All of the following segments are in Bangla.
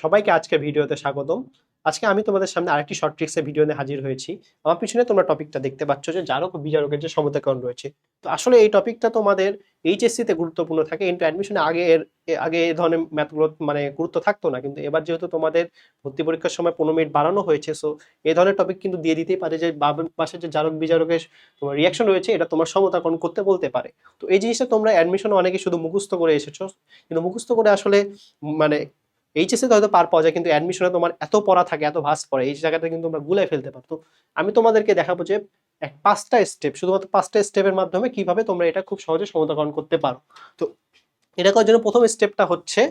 সবাইকে আজকে ভিডিওতে স্বাগতম। আজকে আমি তোমাদের সামনে আরেকটি শর্ট ট্রিক্সের ভিডিও নিয়ে হাজির হয়েছি। আমার পিছনে তোমরা টপিকটা দেখতে পাচ্ছ যে জারক ও বিজারকের যে সমতাকরণ রয়েছে। তো আসলে এই টপিকটা তোমাদের এইচএসসি তে গুরুত্বপূর্ণ থাকে, কিন্তু অ্যাডমিশনে আগে এর, আগে এই ধরনের ম্যাথগুলো মানে গুরুত্ব থাকতো না, কিন্তু এবার যেহেতু তোমাদের ভর্তি পরীক্ষার সময় পনেরো মিনিট বাড়ানো হয়েছে সো এই ধরনের টপিক কিন্তু দিয়ে দিতেই পারে যে পাশে যে জারক বিজারকের তোমার রিয়াকশন রয়েছে, এটা তোমার সমতাকরণ করতে বলতে পারে। তো এই জিনিসটা তোমরা অ্যাডমিশনে অনেকে শুধু মুখস্থ করে এসেছ, কিন্তু মুখস্থ করে আসলে মানে এইচএসসি হয়তো পার পাওয়া যায়, কিন্তু অ্যাডমিশনে তোমার এত পড়া থাকে, এত ভাস পড়ে, এই জায়গাটা কিন্তু তোমরা গুলাই ফেলতে পারো তো আমি তোমাদেরকে দেখাবো যে এক পাঁচটা স্টেপ শুধুমাত্র পাঁচটা স্টেপের মাধ্যমে কীভাবে তোমরা এটা খুব সহজে সমতাকরণ করতে পারো। তো এটা করার জন্য প্রথম স্টেপটা হচ্ছে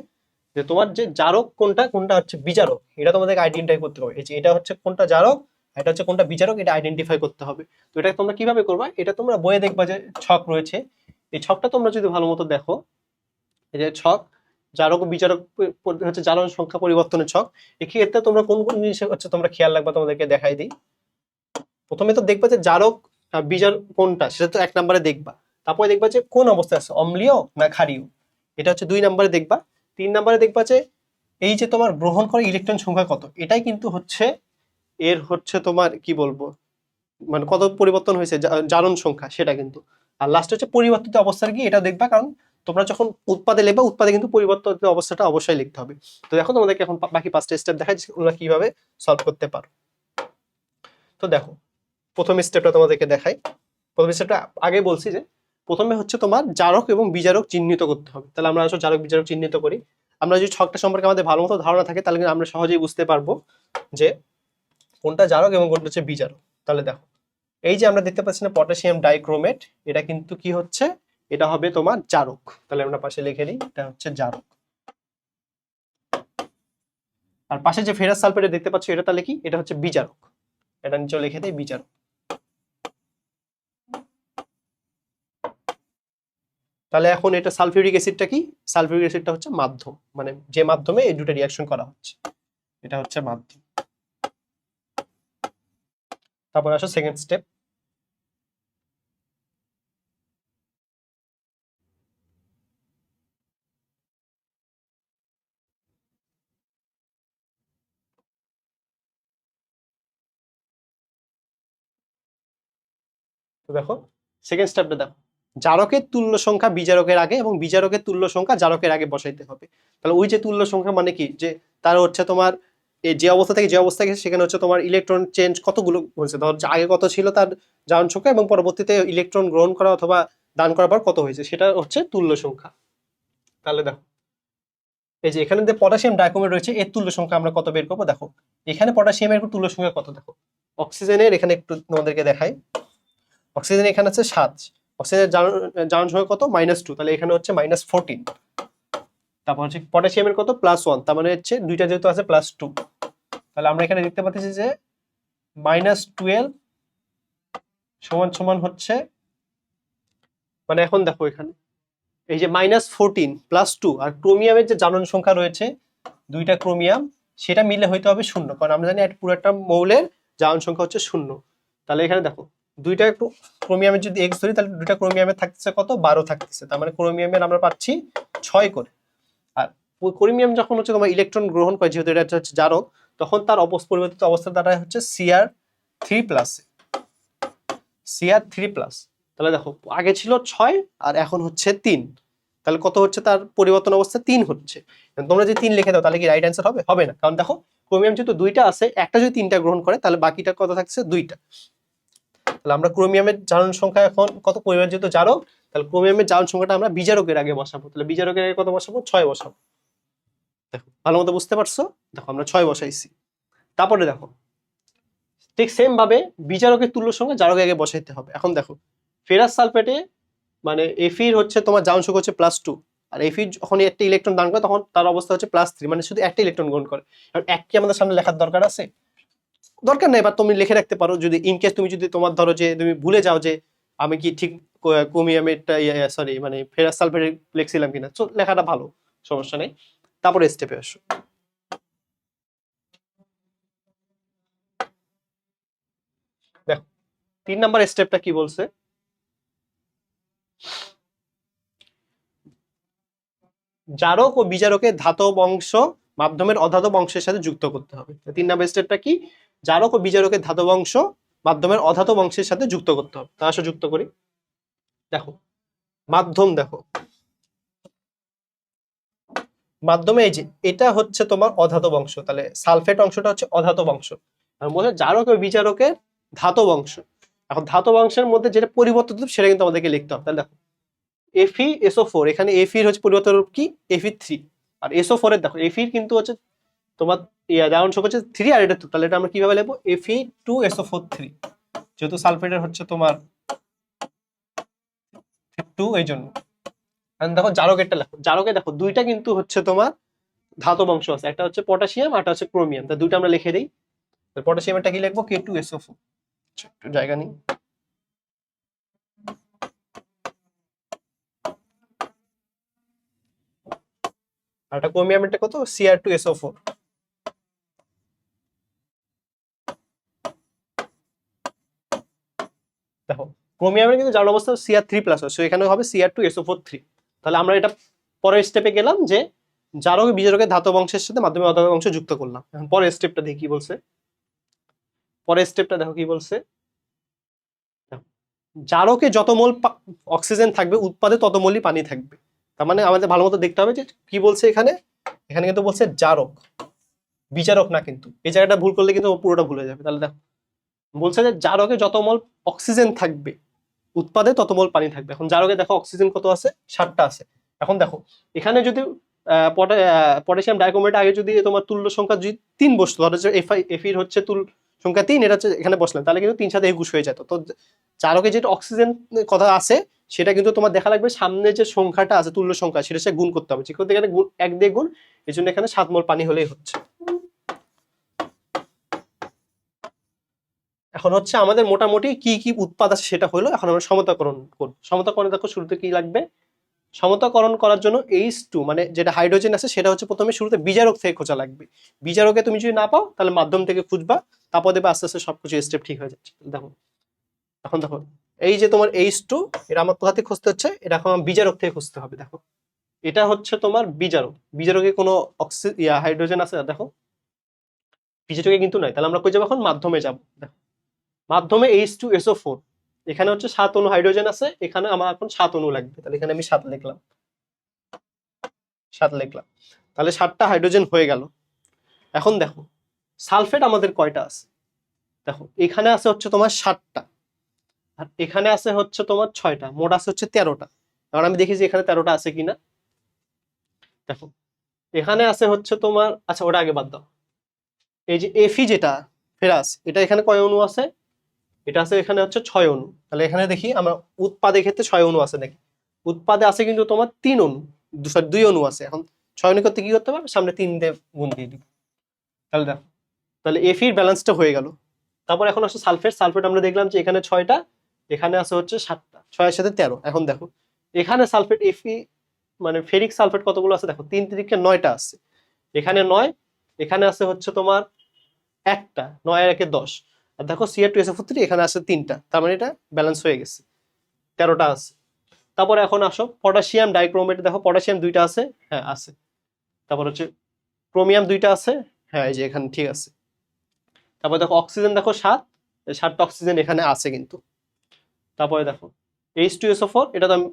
যে তোমার যে জারক কোনটা কোনটা হচ্ছে বিচারক, এটা তোমাদেরকে আইডেন্টিফাই করতে হবে। এই যে এটা হচ্ছে কোনটা জারক এটা হচ্ছে কোনটা বিচারক, এটা আইডেন্টিফাই করতে হবে। তো এটা তোমরা কীভাবে করবা? এটা তোমরা বইয়ে দেখবা যে ছক রয়েছে। এই ছকটা তোমরা যদি ভালো মতো দেখো, এই যে ছক জারক বিচারক হচ্ছে জারণ সংখ্যা পরিবর্তনের ছক। এক্ষেত্রে তোমরা কোন কোন জিনিস হচ্ছে তোমরা খেয়াল রাখবা তোমাদেরকে দেখাই দিই। প্রথমে তো দেখবা যে জারক বিজার কোনটা, সেটা তো এক নম্বরে দেখবা। তারপরে দেখবা যে কোন অবস্থায় আছে, অম্লীয় না ক্ষারীয়। এটা হচ্ছে দুই নম্বরে দেখবা। তিন নম্বরে দেখবা যে এই যে তোমার গ্রহণ করে ইলেকট্রন সংখ্যা কত, এটাই কিন্তু হচ্ছে এর হচ্ছে তোমার কি বলব মানে কত পরিবর্তন হয়েছে জারণ সংখ্যা, সেটা কিন্তু। আর লাস্ট হচ্ছে পরিবর্তিত অবস্থার কি, এটা দেখবা, কারণ তোমরা যখন উৎপাদে লিখবা উৎপাদে কিন্তু পরিবর্তিত অবস্থাটা অবশ্যই লিখতে হবে। তো দেখো তোমাদেরকে এখন বাকি পাঁচটা স্টেপ দেখাই, যে ওরা কীভাবে সলভ করতে পারো। তো দেখো, প্রথম স্টেপটা তোমাদেরকে দেখাই। প্রথম স্টেপটা আগে বলছি যে, প্রথমে হচ্ছে তোমার জারক এবং বিজারক চিহ্নিত করতে হবে। তাহলে আমরা আসলে জারক, বিজারক চিহ্নিত করি। আমরা যদি ছকটা সম্পর্কে আমাদের ভালো মতো ধারণা থাকে, তাহলে কিন্তু আমরা সহজেই বুঝতে পারব যে, কোনটা জারক এবং কোনটা হচ্ছে বিজারক। তাহলে দেখো, এই যে আমরা দেখতে পাচ্ছি না পটাশিয়াম ডাইক্রোমেট, এটা কিন্তু কি হচ্ছে? এটা হবে তোমার জারক। তাহলে আমরা পাশে লিখে দিই এটা হচ্ছে জারক। আর পাশে যে ফেরাস সালফেট দেখতে পাচ্ছ, এটা তাহলে কি? এটা হচ্ছে বিজারক। এটা নিচে লিখে দিই, বিজারক। তাহলে এখন এটা সালফিউরিক অ্যাসিডটা কি? সালফিউরিক অ্যাসিডটা হচ্ছে মাধ্যম। মানে যে মাধ্যমে এই দুটো রিয়াকশন করা হচ্ছে। এটা হচ্ছে মাধ্যম। তারপর আসো সেকেন্ড স্টেপ দেখো সেকেন্ড স্টেপটা দেখো। জারকের তুল্য সংখ্যা বিজারকের আগে এবং বিজারকের তুল্য সংখ্যা জারকের আগে বসাইতে হবে। তাহলে ওই যে তুল্য সংখ্যা মানে কি? যে তার হচ্ছে তোমার এই যে অবস্থা থেকে যে অবস্থা গেছে, সেখানে হচ্ছে তোমার ইলেকট্রন চেঞ্জ কতগুলো হয়েছে? ধর আগে কত ছিল তার জারণ সংখ্যা এবং পরবর্তীতে ইলেকট্রন গ্রহণ করা অথবা দান করার পর কত হয়েছে? সেটা হচ্ছে তুল্য সংখ্যা। তাহলে দেখো, এই যে এখানে যে পটাশিয়াম ডাইকোমেট রয়েছে, এর তুল্য সংখ্যা আমরা কত বের করব? দেখো, এখানে পটাশিয়ামের তুল্য সংখ্যা কত? দেখো অক্সিজেনের এখানে একটু তোমাদেরকে দেখাই। অক্সিজেন এখানে আছে সাত। অক্সিজেনের জারণ সংখ্যা কত? মাইনাস টু তাহলে এখানে হচ্ছে মাইনাস ফোরটিন তারপর হচ্ছে পটাশিয়ামের কত? প্লাস ওয়ান তার মানে হচ্ছে দুইটা যেহেতু আছে প্লাস টু তাহলে আমরা এখানে দেখতে পাচ্ছি যে মাইনাস টুয়েলভ সমান সমান হচ্ছে মানে এখন দেখো এখানে। এই যে মাইনাস ফোরটিন প্লাস টু আর ক্রোমিয়ামের যে জারণ সংখ্যা রয়েছে, দুইটা ক্রোমিয়াম সেটা মিলে হইতে হবে শূন্য। কারণ আমরা জানি পুরো একটা মৌলের জারণ সংখ্যা হচ্ছে শূন্য। তাহলে এখানে দেখো দুইটা একটু ক্রোমিয়ামের যদি এক্স ধরি, তাহলে দুইটা ক্রোমিয়ামের থাকতেছে কত? বারো থাকতেছে। তার মানে ক্রোমিয়ামের আমরা পাচ্ছি ছয় করে। আর ক্রোমিয়াম যখন হচ্ছে তোমার ইলেকট্রন গ্রহণ করে, যেহেতু এটা হচ্ছে জারক, তখন তার অবস, পরিবর্তিত অবস্থা দ্বারা হচ্ছে CR three plus CR three plus তাহলে দেখো, আগে ছিল ছয়, আর এখন হচ্ছে তিন। তাহলে কত হচ্ছে? তার পরিবর্তন অবস্থা তিন হচ্ছে। তোমরা যদি তিন লিখে দাও, তাহলে কি রাইট অ্যান্সার হবে? হবে না। কারণ দেখো ক্রোমিয়াম যেহেতু দুইটা আছে, একটা যদি তিনটা গ্রহণ করে, তাহলে বাকিটা কত থাকছে? দুইটা। তাহলে আমরা ক্রোমিয়ামের জারণ সংখ্যা এখন কত পরিমাণ যেহেতু জারক তাহলে ক্রোমিয়ামের জারণ সংখ্যাটা আমরা বিজারকের আগে বসাবো। তাহলে বিজারকের আগে কত বসাবো? ছয় বসাবো। দেখো, ভালো মতো বুঝতে পারছ? দেখো, আমরা ছয় বসাইছি। তারপরে দেখো, ঠিক সেম ভাবে বিজারকের তুল্য সঙ্গে জারকের আগে বসাইতে হবে। এখন দেখো ফেরাস সালফেটে মানে এফির হচ্ছে তোমার জারণ সংখ্যা হচ্ছে প্লাস টু আর এফির যখন একটা ইলেকট্রন দান করে, তখন তার অবস্থা হচ্ছে প্লাস থ্রি মানে শুধু একটা ইলেকট্রন গ্রহণ করে। এক কি আমাদের সামনে লেখার দরকার আছে? দরকার নেই এবার তুমি লিখে রাখতে পারো, যদি ইন কেস তুমি যদি তোমার ধরো যে তুমি ভুলে যাও যে আমি কি ঠিক কোমিয়ামেরটা সরি মানে ফেরাস সালফেটে লিখছিলাম কিনা তো লেখাটা ভালো, সমস্যা নেই। তারপরে স্টেপে আসো। দেখো, তিন নাম্বার স্টেপটা কি বলছে? জারক ও বিজারকের ধাতব অংশ মাধ্যমের অধাতব অংশের সাথে যুক্ত করতে হবে। তিন নাম্বার স্টেপটা কি? জারক ও বিজারকের ধাতব অংশ মাধ্যমের অধাতব অংশের সাথে যুক্ত করতে হবে। তা যুক্ত করি। দেখো, মাধ্যম দেখো। মাধ্যমে এই যে, এটা হচ্ছে তোমার অধাতব অংশ। তাহলে সালফেট অংশটা হচ্ছে অধাতব অংশ। আর হয় জারক ও বিচারকের ধাতব অংশ। এখন ধাতব অংশের মধ্যে যেটা পরিবর্তিত রূপ সেটা কিন্তু আমাদেরকে লিখতে হবে। তাহলে দেখো এফি এসও ফোর এখানে এফির হচ্ছে পরিবর্তন রূপ কি? এফি থ্রি আর এসও ফোর এর দেখো এফির কিন্তু হচ্ছে তোমার যার অংশ হচ্ছে থ্রি আর এটা তাহলে এটা আমরা কীভাবে লিখব? FE two SO four three যেহেতু সালফেটের হচ্ছে তোমার টু এই জন্য। দেখো জারকেরটা দেখো জারকে দেখো, দুইটা কিন্তু হচ্ছে তোমার ধাতব অংশ আছে। একটা হচ্ছে পটাশিয়াম আর হচ্ছে ক্রোমিয়াম তা দুইটা আমরা লিখে দিই। পটাশিয়ামটা কি লিখব? কে টু এসও ফোর জায়গা নেই। আর ক্রোমিয়ামেরটা কত? সিআর টু এসও ফোর দেখো ক্রোমিয়ামের কিন্তু জার্ন অবস্থা সিআর থ্রি প্লাস হয় সো এখানে হবে CR two SO four three তাহলে আমরা এটা পরের স্টেপে গেলাম যে জারক বিজারকের ধাতব অংশের সাথে মাধ্যমিক অধাতব অংশ যুক্ত করলাম। এখন পরের স্টেপটা দেখি কি বলছে। পরের স্টেপটা দেখো কি বলছে। জারকে যত মোল অক্সিজেন থাকবে, উৎপাদে তত মোলই পানি থাকবে। তার মানে আমাদের ভালো মতো দেখতে হবে যে কি বলছে এখানে। এখানে কিন্তু বলছে জারক। বিচারক না কিন্তু। এই জায়গাটা ভুল করলে কিন্তু পুরোটা ভুলে যাবে। তাহলে দেখো, বলছে যে জারকে যত মোল অক্সিজেন থাকবে, উৎপাদে তত মল পানি থাকবে। এখন জারকে দেখো অক্সিজেন কত আছে? ষাটটা আছে। এখন দেখো, এখানে যদি পটাশিয়াম ডাইক্রোমেট আগে যদি তোমার তুল্য সংখ্যা যদি তিন বসতো, ধরো যে এফআই এফির হচ্ছে তুল সংখ্যা তিন, এটা হচ্ছে এখানে বসলাম তাহলে কিন্তু তিন সাথে একুশ হয়ে যেত। তো চারকে যেটা অক্সিজেন কথা আছে সেটা কিন্তু তোমার দেখা লাগবে সামনে যে সংখ্যাটা আছে, তুল্য সংখ্যা, সেটা সে গুণ করতে হবে। করতে এখানে গুণ, এক দিয়ে গুণ এই জন্য এখানে সাত পানি হলেই হচ্ছে। এখন হচ্ছে আমাদের মোটামুটি কি কি উৎপাদ আছে সেটা হলো, এখন আমরা সমতাকরণ করব। সমতাকরণে দেখো শুরুতে কি লাগবে? সমতাকরণ করার জন্য এইচ টু মানে যেটা হাইড্রোজেন আছে, সেটা হচ্ছে প্রথমে শুরুতে বিজারক থেকে খোঁজা লাগবে। বিজারকে তুমি যদি না পাও, তাহলে মাধ্যম থেকে খুঁজবা, তারপর দেখবে আস্তে আস্তে সবকিছু স্টেপ ঠিক হয়ে যাচ্ছে। দেখো, এখন দেখো এই যে তোমার এইচ টু এটা আমার কোথা থেকে খুঁজতে হচ্ছে? এটা এখন বিজারক থেকে খুঁজতে হবে, দেখো। এটা হচ্ছে তোমার বিজারক বিজারকে কোনো অক্সি ইয়া, হাইড্রোজেন আছে? দেখো। বিজারকে কিন্তু নাই। তাহলে আমরা কই যাব এখন? মাধ্যমে যাব, দেখো। মাধ্যমে এইচ টু এসও ফোর এখানে হচ্ছে সাত অণু হাইড্রোজেন আছে। এখানে আমার এখন সাত অণু লাগবে। তাহলে এখানে আমি সাত লিখলাম। সাত লিখলাম। তাহলে সাতটা হাইড্রোজেন হয়ে গেল। এখন দেখো, সালফেট আমাদের কয়টা আছে? দেখো, এখানে আছে হচ্ছে তোমার সাতটা। আর এখানে আছে হচ্ছে তোমার ছয়টা, মোট আছে হচ্ছে তেরোটা। এবার আমি দেখি যে এখানে তেরোটা আছে কিনা। দেখো, এখানে আছে হচ্ছে তোমার আচ্ছা ওটা আগে বাদ দাও। এই যে এফি যেটা, ফেরাস, এটা এখানে কয় অণু আছে? এটা আছে এখানে হচ্ছে ছয় অণু। তাহলে এখানে দেখি আমরা উৎপাদের ক্ষেত্রে ছয় অণু আছে নাকি? উৎপাদে আছে কিন্তু তোমার তিন অণু, দু- দুই অণু আছে। এখন ছয় অণু করতে কি করতে পারবে সামনে তিন দিয়ে গুণ দিয়ে দিই তাহলে দেখো, তাহলে এফির ব্যালেন্সটা হয়ে গেল। তারপর এখন আসছে সালফেট সালফেট আমরা দেখলাম যে এখানে ছয়টা এখানে আছে হচ্ছে সাতটা ছয়ের সাথে তেরো। এখন দেখো, এখানে সালফেট এফি মানে ফেরিক সালফেট কতগুলো আছে? দেখো, তিন তিরিকে নয়টা আছে। এখানে নয়, এখানে আছে হচ্ছে তোমার একটা, নয় একে দশ। আর দেখো সিআর টু এসএফ থ্রি এখানে আছে তিনটা। তার মানে এটা ব্যালেন্স হয়ে গেছে। তেরোটা আছে। তারপর এখন আসো, পটাশিয়াম ডাইক্রোমেট দেখো, পটাশিয়াম দুইটা আছে হ্যাঁ আছে। তারপর হচ্ছে ক্রোমিয়াম দুইটা আছে হ্যাঁ এই যে এখানে ঠিক আছে। তারপর দেখো, অক্সিজেন দেখো সাত, সাতটা অক্সিজেন এখানে আছে কিন্তু। তারপরে দেখো এইচ টু এসও ফোর এটা তো আমি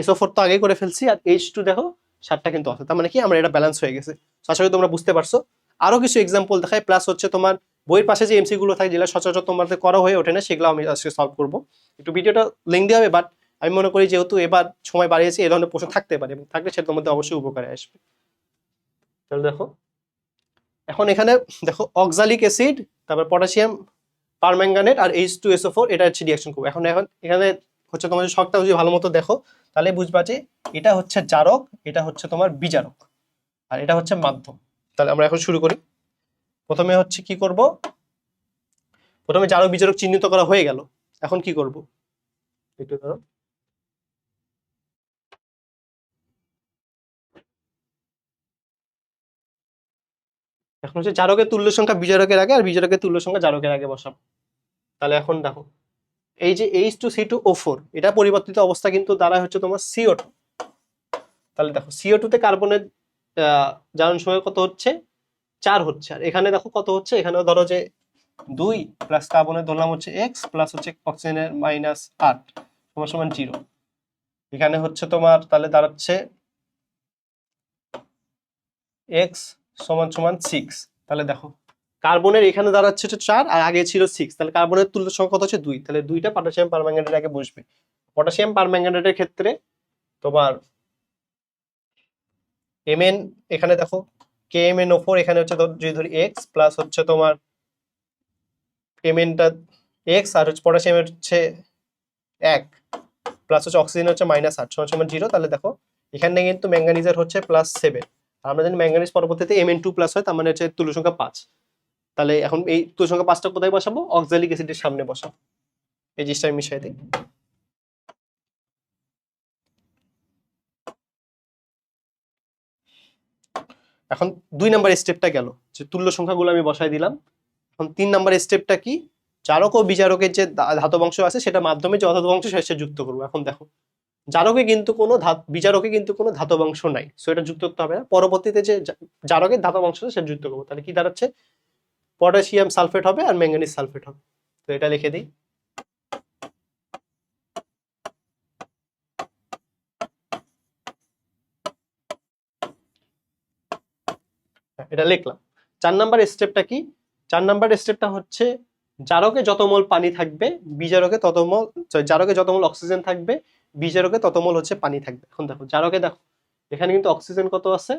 এসও ফোর তো আগেই করে ফেলছি, আর এইচ টু দেখো সাতটা কিন্তু আছে। তার মানে কি? আমরা এটা ব্যালেন্স হয়ে গেছে। আশা করি তোমরা বুঝতে পারছ। আরও কিছু এক্সাম্পল দেখায় প্লাস হচ্ছে তোমার বইয়ের পাশে যে এমসি গুলো থাকে, যেগুলো সচরাচর তোমাদের করা হয়ে ওঠে না, সেগুলো আমি আজকে সলভ করব। একটু ভিডিওটা লেন্দি হবে বাট আমি মনে করি যেহেতু এবার সময় বাড়িয়েছি এই ধরনের প্রশ্ন থাকতে পারে, এবং থাকলে সেটা তোমাদের অবশ্যই উপকারে আসবে। তাহলে দেখো, এখন এখানে দেখো অক্সালিক অ্যাসিড তারপর পটাশিয়াম পারম্যাঙ্গানেট আর এইচ টু এসও ফোর এটা হচ্ছে রিয়াকশন করব এখন এখন এখানে হচ্ছে তোমার শখটা যদি ভালো মতো দেখো, তাহলে বুঝবা যে এটা হচ্ছে জারক, এটা হচ্ছে তোমার বিজারক, আর এটা হচ্ছে মাধ্যম। তাহলে আমরা এখন শুরু করি। প্রথমে হচ্ছে কি করব? প্রথমে জারক বিজারক চিহ্নিত করা হয়ে গেল। এখন কি করব? একটু ধরো এখন হচ্ছে জারকের তুল্য সংখ্যা বিজারকের আগে আর বিজারকের তুল্য সংখ্যা জারকের আগে বসাবো। তাহলে এখন দেখো, এই যে H two C two O four এটা পরিবর্তিত অবস্থা কিন্তু দ্বারা হচ্ছে তোমার সিও টু তাহলে দেখো সিও টু তে কার্বনের জারণ সময় কত হচ্ছে? চার হচ্ছে। আর এখানে দেখো কত হচ্ছে? এখানেও ধরো যে দুই প্লাস কার্বনের ধরলাম হচ্ছে এক্স প্লাস হচ্ছে অক্সিজেনের মাইনাস আট, সমান সমান জিরো এখানে হচ্ছে তোমার, তাহলে দাঁড়াচ্ছে এক্স সমান সমান সিক্স তাহলে দেখো কার্বনের এখানে দাঁড়াচ্ছে হচ্ছে চার, আর আগে ছিল সিক্স তাহলে কার্বনের তুল্য সংখ্যা কত হচ্ছে দুই? তাহলে দুইটা পটাশিয়াম পারম্যাঙ্গানেটের আগে বসবে। পটাশিয়াম পারম্যাঙ্গানেটের ক্ষেত্রে তোমার এমএন এখানে দেখো কে এম এন ফোর এখানে হচ্ছে যদি ধরি এক্স প্লাস হচ্ছে তোমার এমএনটা এক্স আর হচ্ছে পটাশিয়ামের হচ্ছে এক। প্লাস হচ্ছে অক্সিজেন হচ্ছে মাইনাস আট, সমান সমান জিরো তাহলে দেখো, এখানে কিন্তু ম্যাঙ্গানিজের হচ্ছে প্লাস সেভেন আমরা জানি ম্যাঙ্গানিজ পরবর্তীতে এম এন টু প্লাস হয়, তার মানে হচ্ছে তুল্য সংখ্যা পাঁচ। তাহলে এখন এই তুল্য সংখ্যা পাঁচটা কোথায় বসাবো? অক্সালিক অ্যাসিডের সামনে বসাবো এই জিনিসটা আমি মিশাই দিই। এখন দুই নাম্বার স্টেপটা গেল, যে তুল্য সংখ্যাগুলো আমি বসাই দিলাম। এখন তিন নাম্বার স্টেপটা কি? চারক ও বিচারকের যে ধাতব অংশ আছে, সেটা মাধ্যমে যে অধাতব অংশ, সেটা যুক্ত করব। এখন দেখো। জারকে কিন্তু কোনো ধাত বিজারকে কিন্তু কোনো ধাতব অংশ নাই। সো এটা যুক্ত করতে হবে না। পরবর্তীতে যে জারকের ধাতব অংশ সেটা যুক্ত করব। তাহলে কি দাঁড়াচ্ছে? পটাশিয়াম সালফেট হবে আর ম্যাঙ্গানিজ সালফেট হবে। তো এটা লিখে দিই। হ্যাঁ, এটা লিখলাম। চার নাম্বার স্টেপটা কি? চার নাম্বার স্টেপটা হচ্ছে জারকে যত মোল পানি থাকবে বিজারকে তত মোল জারকে যত মোল অক্সিজেন থাকবে বিজারকে তত মোল হচ্ছে পানি থাকবে। এখন দেখো, জারকে দেখো, এখানে কিন্তু অক্সিজেন কত আছে?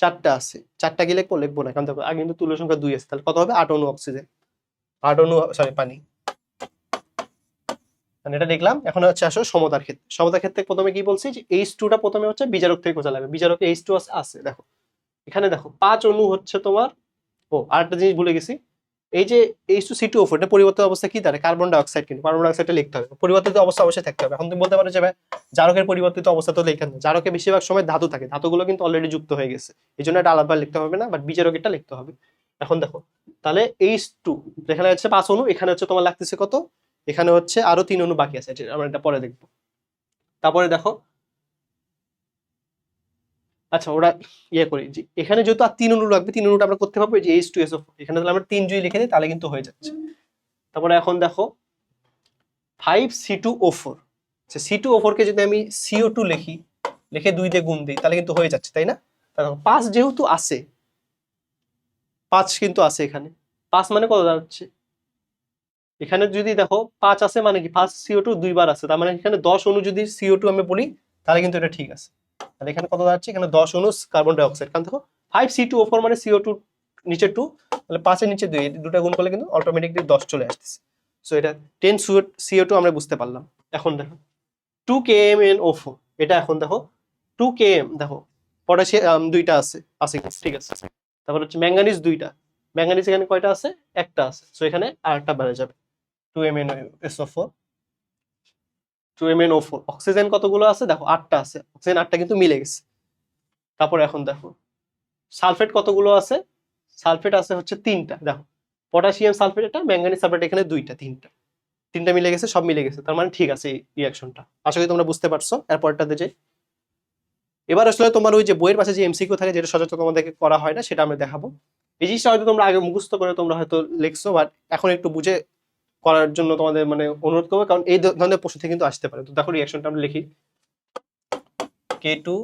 চারটা আছে। চারটা কি লিখব না, কারণ দেখো, আগে কিন্তু তুল্য সংখ্যা দুই আছে, তাহলে কত হবে? আট অণু অক্সিজেন। আট অণু সরি পানি। মানে এটা দেখলাম, এখন হচ্ছে আসলে সমতার ক্ষেত্রে। সমতার ক্ষেত্রে প্রথমে কি বলছি যে এইচ টুটা প্রথমে হচ্ছে বিজারক থেকে খোঁজা লাগবে। বিজারক এইচ টু আছে, দেখো। এখানে দেখো, পাঁচ অণু হচ্ছে তোমার, ও, আরেকটা জিনিস ভুলে গেছি। এই যে H two C two O four এটা পরিবর্তিত অবস্থা কি? দাঁড়ায় কার্বন ডাইঅক্সাইড কিন্তু কার্বন ডাইঅক্সাইডটা লিখতে হবে। পরিবর্তিত অবস্থা অবশ্যই থাকতে হবে। এখন তুমি বলতে পারো যে ভাই, জারকের পরিবর্তিত অবস্থা তো লেখা জারকে বেশিরভাগ সময় ধাতু থাকে। ধাতুগুলো কিন্তু অলরেডি যুক্ত হয়ে গেছে। এই জন্য এটা আলাদা লিখতে হবে না বাট বিজারকেরটা লিখতে হবে। এখন দেখো তাহলে এইচ টু যেখানে হচ্ছে পাঁচ অনু এখানে হচ্ছে তোমার লাগতেছে কত? এখানে হচ্ছে আরও তিন অনু বাকি আছে। আমরা এটা পরে দেখব। তারপরে দেখো আচ্ছা ওরা ইয়ে করি যে এখানে যেহেতু আর তিন অণু লাগবে তিন অণুটা আমরা করতে পারব যে এইচ টু এস এখানে তাহলে আমরা তিন জুই লিখে দিই তাহলে কিন্তু হয়ে যাচ্ছে। তারপরে এখন দেখো five C two O four আচ্ছা সি টু ও ফোরকে যদি আমি সিও টু লিখি লিখে দুই দিয়ে গুণ দিই তাহলে কিন্তু হয়ে যাচ্ছে তাই না? দেখো, পাঁচ যেহেতু আসে পাঁচ কিন্তু আসে এখানে। পাঁচ মানে কত দাঁড়াচ্ছে এখানে যদি দেখো পাঁচ আছে মানে কি? পাঁচ সিও টু দুইবার আছে তার মানে এখানে দশ অনু যদি সিও টু আমি বলি তাহলে কিন্তু এটা ঠিক আছে। তাহলে এখানে কত দাঁড়াচ্ছে? এখানে দশ অণু কার্বন ডাইঅক্সাইড কারণ দেখো five C two O four মানে সিও টু নিচে টু তাহলে পাঁচের নিচে দুই দুটো গুণ করলে কিন্তু অটোমেটিকলি দশ চলে আসতেছে। সো এটা টেন সিও টু আমরা বুঝতে পারলাম। এখন দেখো two K M N O four এটা এখন দেখো টু কে এম দেখো পটাশিয়াম দুইটা আছে আছে ঠিক আছে। তারপর হচ্ছে ম্যাঙ্গানিজ দুইটা ম্যাঙ্গানিজ এখানে কয়টা আছে? একটা আছে। সো এখানে আরেকটা বেড়ে যাবে two M N S O four two M N O four. Oxygen কতগুলো আছে? দেখো, আটটা আছে। অক্সিজেন আটটা কিন্তু মিলে গেছে। তারপর এখন দেখো, সালফেট কতগুলো আছে? সালফেট আছে হচ্ছে তিনটা। দেখো, পটাশিয়াম সালফেট এটা ম্যাঙ্গানিজ সালফেট এখানে দুইটা, তিনটা। তিনটা মিলে গেছে, সব মিলে গেছে। তার মানে ঠিক আছে এই রিয়াকশনটা আশা করি তোমরা বুঝতে পারছ। এরপরটাতে যে এবার আসলে তোমার ওই যে বইয়ের পাশে যে এমসিকিউ থাকে, যেটা সচেতন তোমাদেরকে করা হয় না, সেটা আমরা দেখাবো। এই জিনিসটা হয়তো তোমরা আগে মুখস্থ করে তোমরা হয়তো লিখছো বাট এখন একটু বুঝে করার জন্য তোমাদের মানে অনুরোধ করব, কারণ এই ধরনের প্রশ্ন থেকে কিন্তু আসতে পারে। তো দেখো রিয়াকশনটা আমরা লিখি। K two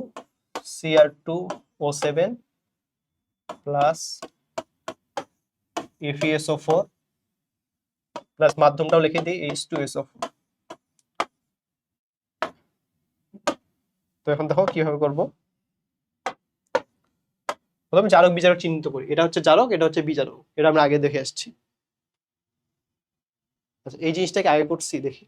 CR two O seven plus F E S O four plus মাধ্যমটাও লিখে দিই এইচ টু এসও তো এখন দেখো, কীভাবে করব? প্রথমে জারক বিচারক চিহ্নিত করি। এটা হচ্ছে জারক এটা হচ্ছে বিচারক। এটা আমরা আগে দেখে আসছি। আচ্ছা এই জিনিসটাকে আগে করছি, দেখি।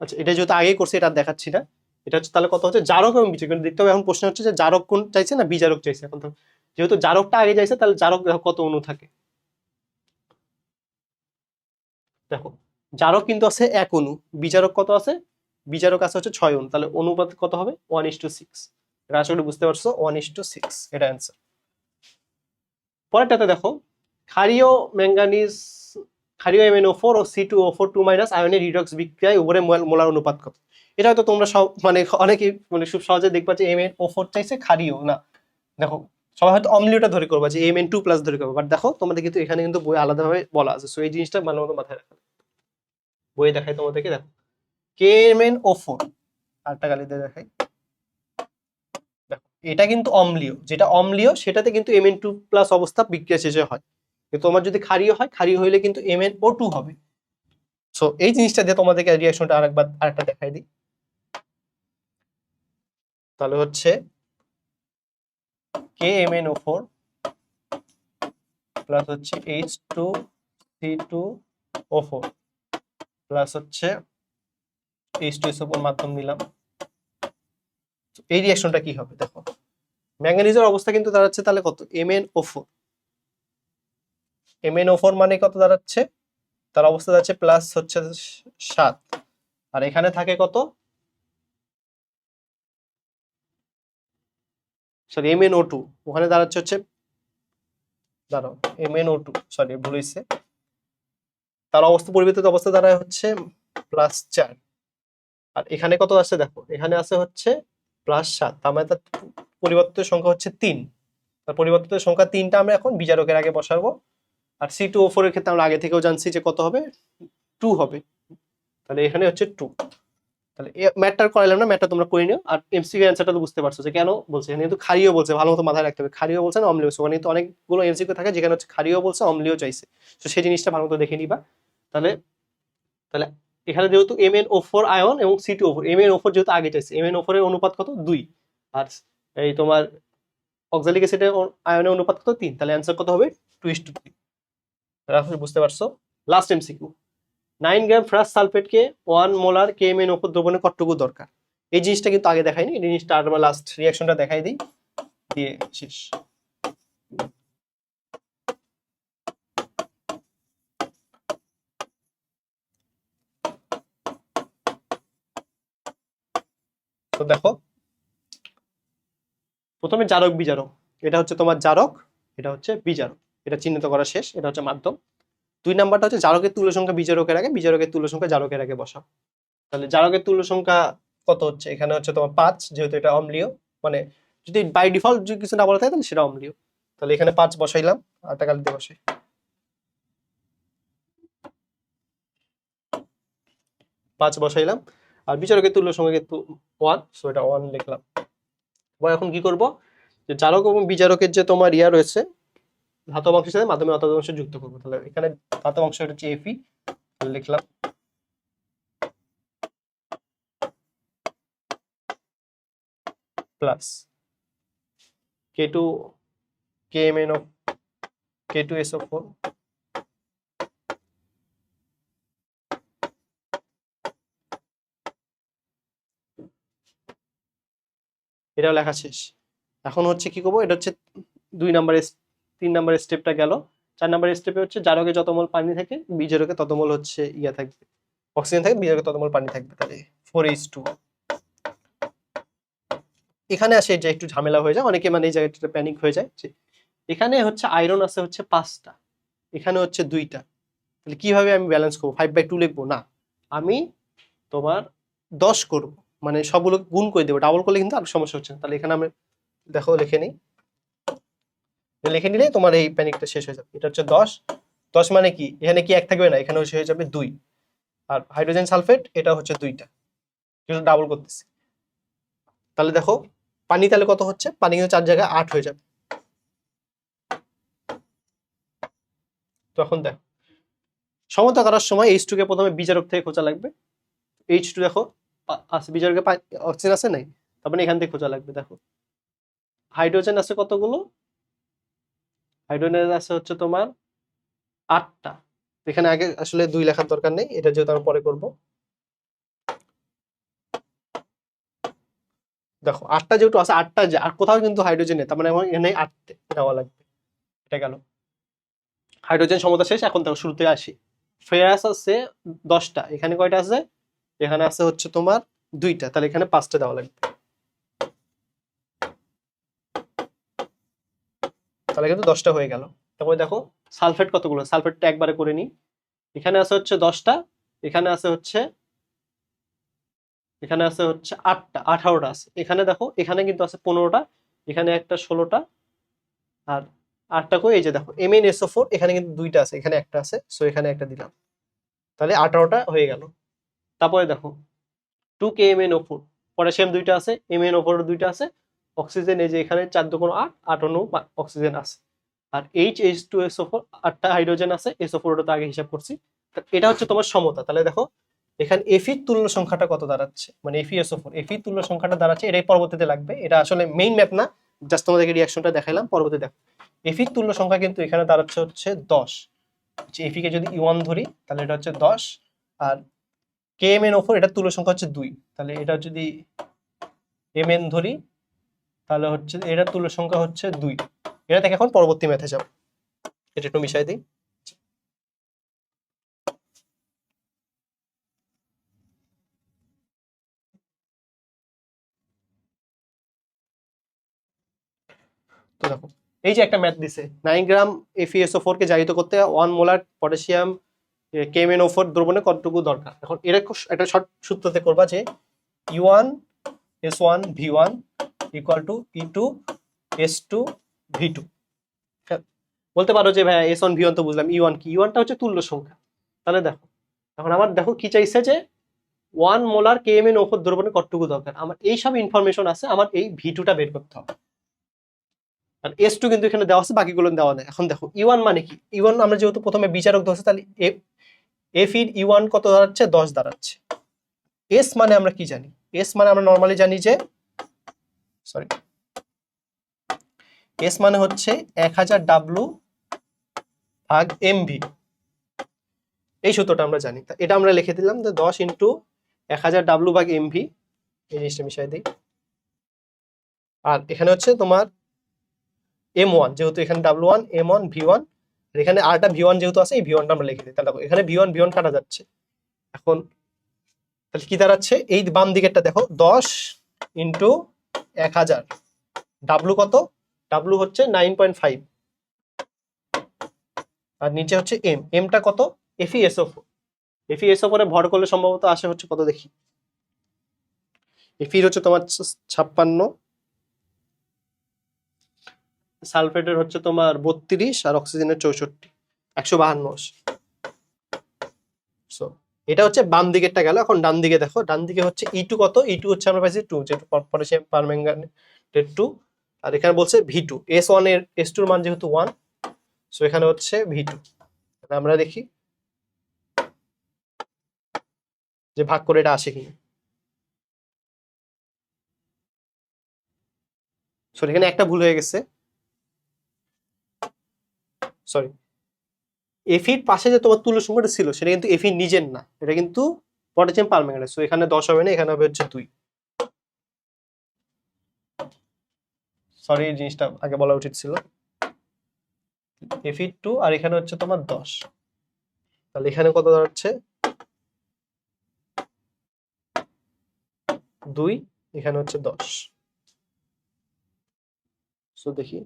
আচ্ছা এটা যেহেতু আগে করছি, এটা দেখাচ্ছি না। এটা হচ্ছে, তাহলে কত হচ্ছে? জারক এবং কিন্তু দেখতে হবে, এখন প্রশ্ন হচ্ছে যে জারক কোন চাইছে না বিজারক চাইছে? এখন যেহেতু জারকটা আগে চাইছে, তাহলে জারক কত অনু থাকে। দেখো, জারক কিন্তু আছে এক অনু, বিজারক কত আছে? বিজারক আছে হচ্ছে ছয় অণু তাহলে অনুপাত কত হবে? ওয়ান ইস টু সিক্স এটা বুঝতে পারছ? ওয়ান ইস টু সিক্স এটা অ্যান্সার পরেরটাতে দেখো, ক্ষারীয় ম্যাঙ্গানিজ ক্ষারীয় এমএনও ফোর ও C two O four two minus আয়নের রিডক্স বিক্রিয়ায় উপরে মোলার অনুপাত কত? এটা হয়তো তোমরা সব মানে অনেকে মানে খুব সহজে দেখবা যে এম এন ও ফোর চাইছে ক্ষারীয়, না। দেখো, সবাই হয়তো অম্লীয়টা ধরে করবা যে এম এন টু প্লাস ধরে করবা বাট দেখো, তোমাদের কিন্তু এখানে কিন্তু বই আলাদাভাবে বলা আছে। সো এই জিনিসটা ভালো মতো মাথায় রাখো। বইয়ে দেখাই তোমাদেরকে, দেখো। K M N O four আরেকটা গালিতে দেখাই। দেখো, এটা কিন্তু অম্লীয়। যেটা অম্লীয়, সেটাতে কিন্তু এম টু প্লাস অবস্থা বিক্রিয়া শেষে হয়। কিন্তু তোমার যদি ক্ষারীয় হয়, ক্ষারীয় হইলে কিন্তু এম ও টু হবে। সো এই জিনিসটা দিয়ে তোমাদেরকে রিয়াকশনটা আরেকবার, আরেকটা দেখাই দিই। তাহলে হচ্ছে K M N O plus হচ্ছে H two C two O four plus হচ্ছে এইচ টু এস ওপর মাধ্যম নিলাম। এই রিয়াকশনটা কি হবে? দেখো। ম্যাঙ্গানিজের অবস্থা কিন্তু দাঁড়াচ্ছে তাহলে কত? M N O four M N O four মানে কত দাঁড়াচ্ছে? তার অবস্থা যাচ্ছে প্লাস হচ্ছে সাত। আর এখানে থাকে কত? সরি এম এন ও ওখানে দাঁড়াচ্ছে হচ্ছে দাঁড়াও এম এন ও সরি ভুল হয়েছে তার অবস্থা পরিবর্তিত অবস্থা দাঁড়ায় হচ্ছে প্লাস চার। আর এখানে কত আছে দেখো? এখানে আছে হচ্ছে প্লাস সাত। তার মানে তার পরিবর্তিত সংখ্যা হচ্ছে তিন। তার পরিবর্তিত সংখ্যা তিনটা আমরা এখন বিজারকের আগে বসাবো। আর সি টু ও ফোর এর ক্ষেত্রে আমরা আগে থেকেও জানছি যে কত হবে? টু হবে। তাহলে এখানে হচ্ছে টু তাহলে ম্যাটটা করাইলাম না ম্যাটটা তোমরা করে নিও। আর এমসিকিউ অ্যান্সারটা তো বুঝতে পারছ যে কেন বলছে। এখানে কিন্তু খারিও বলছে, ভালো মতো মাথায় রাখতে হবে। খারিও বলছে না, অম্লীয় বলছে। ওখানে কিন্তু অনেকগুলো এমসিকিউ থাকে যেখানে হচ্ছে খারিও বলছে, অম্লীয় চাইছে। তো সেই জিনিসটা ভালো মতো দেখে নিবা। তাহলে তাহলে এখানে যেহেতু M N O four ion এবং C two O four M N O যেহেতু আগে চাইছে এম এন ও অনুপাত কত? দুই। আর এই তোমার অক্সালিক অ্যাসিডের আয়নের অনুপাত কত? তিন। তাহলে অ্যান্সার কত হবে? টু ইস টু থ্রি বুঝতে পারছ? Last M MCQ nine gram ferrous সালফেটকে one molar K M N ওপর দ্রবণে কতটুকু দরকার? এই জিনিসটা কিন্তু আগে দেখায়নি এই জিনিসটা আর লাস্ট রিয়াকশনটা দেখাই দিই। দিয়ে শেষ। তো দেখো। প্রথমে জারক বিজারক। এটা হচ্ছে তোমার জারক, এটা হচ্ছে বিজারক। এটা চিহ্নিত করা শেষ, এটা হচ্ছে মাধ্যম। দুই নাম্বারটা হচ্ছে জারকের তুল্য সংখ্যা বিজারকের আগে, বিজারকের তুল্য সংখ্যা জারকের আগে বসাও। তাহলে জারকের তুল্য সংখ্যা কত হচ্ছে? এখানে হচ্ছে তোমার পাঁচ, যেহেতু এটা অম্লীয় মানে যদি বাই ডিফল্ট যদি কিছু না বলা থাকে, তাহলে সেটা অম্লীয়। তাহলে এখানে পাঁচ বসাইলাম আর টাকা দিয়ে বসাই। পাঁচ বসাইলাম। আর বিচারকের তুল্য সংখ্যা কিন্তু ওয়ান সো এটা ওয়ান লিখলাম। এবার এখন কি করব? যে জারক এবং বিচারকের যে তোমার ইয়া রয়েছে, ধাতব অংশের সাথে মাধ্যমে অধাতব অংশ যুক্ত করব। তাহলে এখানে ধাতব অংশ হচ্ছে এফি লিখলাম। Plus K two K M N of K two S of four এটাও লেখা শেষ। এখন হচ্ছে কি করব? এটা হচ্ছে দুই নাম্বারের তিন নাম্বারের স্টেপটা গেল। চার নাম্বারের স্টেপে হচ্ছে জারকে যত মোল পানি থাকে বিজারকে তত মোল হচ্ছে ইয়া থাকবে। অক্সিজেন থাকে বিজারকে তত মোল পানি থাকবে তাহলে। ফোর টু এখানে আসে যে একটু ঝামেলা হয়ে যায়। অনেকে মানে এই জায়গাটা প্যানিক হয়ে যায় এখানে হচ্ছে আয়রন আছে হচ্ছে পাঁচটা। এখানে হচ্ছে দুইটা। তাহলে কীভাবে আমি ব্যালেন্স করব? ফাইভ বাই টু লিখব? না, আমি তোমার দশ করব। মানে সবগুলো গুণ করে দেবো। ডাবল করলে কিন্তু আর সমস্যা হচ্ছে না। তাহলে এখানে আমি দেখো লিখে নিই। লিখে নিলে তোমার এই প্যানিকটা শেষ হয়ে যাবে। এটা হচ্ছে দশ। দশ মানে কি? এখানে কি এক থাকবে না? এখানে হচ্ছে হয়ে যাবে দুই। আর হাইড্রোজেন সালফেট এটা হচ্ছে দুইটা। কিন্তু ডাবল করতেছি। তাহলে দেখো, পানি তাহলে কত হচ্ছে? পানি কিন্তু চার জায়গায় আট হয়ে যাবে। তখন দেখো। সমতা করার সময় এইচ টু কে প্রথমে বিচারক থেকে খোঁজা লাগবে। এইচ টু দেখো আছে বিচারকে অক্সিজেন আছে নাই? তারপরে এখান থেকে খোঁজা লাগবে, দেখো। হাইড্রোজেন আছে কতগুলো? হাইড্রোজেন আছে হচ্ছে তোমার আটটা। এখানে আগে আসলে দুই লেখার দরকার নেই, এটা যেহেতু আমি পরে করব। দেখো, আটটা যেহেতু আছে, আটটা যে আর কোথাও কিন্তু হাইড্রোজেন নেই, তার মানে এখানে আটটে নেওয়া লাগবে। এটা গেল। হাইড্রোজেন সমতা শেষ, এখন দেখো শুরুতে আসি। ফেরাস আছে দশটা, এখানে কয়টা আছে? এখানে আছে হচ্ছে তোমার দুইটা, তাহলে এখানে পাঁচটা দেওয়া লাগবে। তাহলে কিন্তু দশটা হয়ে গেল। তারপরে দেখো, সালফেট কতগুলো? সালফেটটা একবারে করে নিই। এখানে আছে হচ্ছে দশটা, এখানে আছে হচ্ছে, এখানে আছে হচ্ছে আটটা, আঠারোটা আছে। এখানে দেখো, এখানে কিন্তু আছে পনেরোটা, এখানে একটা ষোলোটা, আর আটটা করে এই যে দেখো এম এন এসও ফোর এখানে কিন্তু দুইটা আছে, এখানে একটা আছে সো এখানে একটা দিলাম। তাহলে আঠারোটা হয়ে গেল। তারপরে দেখো two K M N O four potassium দুইটা আছে এম এন ও ফোর দুইটা আছে অক্সিজেন এই যে এখানে চার দুগুণ আট আট অনু অক্সিজেন আছে। আর H H two S O four আটটা হাইড্রোজেন আছে এস এসও ফোরটা তো আগে হিসাব করছি। এটা হচ্ছে তোমার সমতা। তাহলে দেখো, এখানে এফির তুল্য সংখ্যাটা কত দাঁড়াচ্ছে? মানে এফি এসও ফোর এফির তুল্য সংখ্যাটা দাঁড়াচ্ছে, এটাই পরবর্তীতে লাগবে। এটা আসলে মেইন ম্যাপ না জাস্ট তোমাদেরকে রিয়াকশনটা দেখাইলাম, পরবর্তী দেখো। এফির তুল্য সংখ্যা কিন্তু এখানে দাঁড়াচ্ছে হচ্ছে দশ। এফি কে যদি ইওয়ান ধরি, তাহলে এটা হচ্ছে দশ। আর কে এম এন ওফোর এটার তুলো সংখ্যা হচ্ছে দুই। তাহলে এটা যদি এম এন ধরি, তাহলে হচ্ছে এটার তুলো সংখ্যা হচ্ছে দুই। এটা থেকে এখন পরবর্তী ম্যাথে যাব। এটা একটু মিশাই দিই। তো দেখো, এই যে একটা ম্যাথ দিছে নাইন গ্রাম এফিএসও ফোর কে জারিত করতে ওয়ান মোলার পটাশিয়াম কেমেন ও ফোর দ্রবণে কতটুকু দরকার? এখন এটা একটা শর্ট সূত্রতে করবা যে U one S one V one equal to E two S two V two বলতে পারো যে ভাই এস ওয়ান ভি ওয়ান তো বুঝলাম। ই ওয়ান কি? ই ওয়ানটা হচ্ছে তুল্য সংখ্যা। তাহলে দেখো, এখন আমার দেখো কি চাইছে যে one molar K M N ওপর দ্রবণে কতটুকু দরকার? আমার এই সব ইনফরমেশন আছে, আমার এই ভি টুটা বের করতে হবে। আর এস টু কিন্তু এখানে দেওয়া আছে, বাকিগুলো দেওয়া নেই। এখন দেখো ই ওয়ান মানে কি? ই ওয়ান আমরা যেহেতু প্রথমে বিচারক ধরছি, তাহলে এফ ইর ই ওয়ান কত দাঁড়াচ্ছে? দশ দাঁড়াচ্ছে। এস মানে আমরা কি জানি? এস মানে আমরা নর্মালি জানি যে সরি এস মানে হচ্ছে এক হাজার ডাব্লু ভাগ এমভি এই সূত্রটা আমরা জানি। তা এটা আমরা লিখে দিলাম যে দশ ইন্টু এক হাজার ডাব্লু ভাগ এমভি এই জিনিসটা মিশাই দিই। আর এখানে হচ্ছে তোমার এম ওয়ান যেহেতু এখানে W one M one V one এখানে আরটা ভি ওয়ান যেহেতু আছে, এই ভি ওয়ানটা আমরা লিখে দিই। তাহলে এখানে ভি ওয়ান ভি ওয়ান কাটা যাচ্ছে। এখন, তাহলে কি দাঁড়াচ্ছে? এই বাম দিকেরটা দেখো, দশ ইন্টু এক হাজার। ডাব্লু কত? ডাব্লু হচ্ছে নাইন পয়েন্ট ফাইভ আর নিচে হচ্ছে এম এমটা কত? এফিএসও এফিএসও পরে ভর করলে সম্ভবত আসে হচ্ছে কত দেখি? এফির হচ্ছে তোমার ছাপ্পান্ন। সালফেটের হচ্ছে তোমার বত্রিশ আর অক্সিজেনের চৌষট্টি। একশো বাহান্ন সো এটা হচ্ছে বাম দিকেরটা গেল। এখন ডান দিকে দেখো, ডান দিকে হচ্ছে ই টু কত? ই টু হচ্ছে আমরা পাইছি টু যেহেতু পটাশিয়াম টু আর এখানে বলছে ভি টু এস ওয়ানের এস টুর মান যেহেতু ওয়ান সো এখানে হচ্ছে ভি টু আমরা দেখি যে ভাগ করে এটা আসে কি। সরি এখানে একটা ভুল হয়ে গেছে। সরি এফির পাশে যে তোমার তুল্য সংখ্যাটা ছিল, সেটা কিন্তু এফির নিজের না। এটা কিন্তু পটাশিয়াম পারম্যাঙ্গানেট সো এখানে দশ হবে না, এখানে হবে হচ্ছে দুই। সরি এই জিনিসটা আগে বলা উচিত ছিল। এফির টু আর এখানে হচ্ছে তোমার দশ। তাহলে এখানে কত দাঁড়াচ্ছে? দুই, এখানে হচ্ছে দশ। সো দেখি।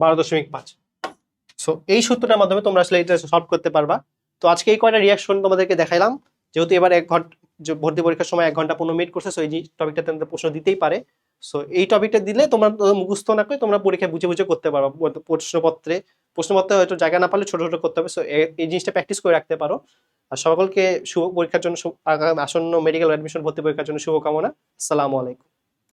বারো দশমিক পাঁচ। সো এই সূত্রটার মাধ্যমে তোমরা আসলে এটা সলভ করতে পারবা। তো আজকে এই কয়টা রিয়াকশন তোমাদেরকে দেখাইলাম। যেহেতু এবার এক ঘণ্টা ভর্তি পরীক্ষার সময় এক ঘণ্টা পনেরো মিনিট করছে সো এই টপিকটাতে তোমাদের প্রশ্ন দিতেই পারে। সো এই টপিকটা দিলে তোমরা মুখস্থ না করে তোমরা পরীক্ষা বুঝে বুঝে করতে পারো প্রশ্নপত্রে প্রশ্নপত্রে হয়তো জায়গা না পারলে ছোট ছোট করতে হবে। সো এই জিনিসটা প্র্যাকটিস করে রাখতে পারো। আর সকলকে শুভ পরীক্ষার জন্য আসন্ন মেডিকেল অ্যাডমিশন ভর্তি পরীক্ষার জন্য শুভকামনা। আসসালামু আলাইকুম।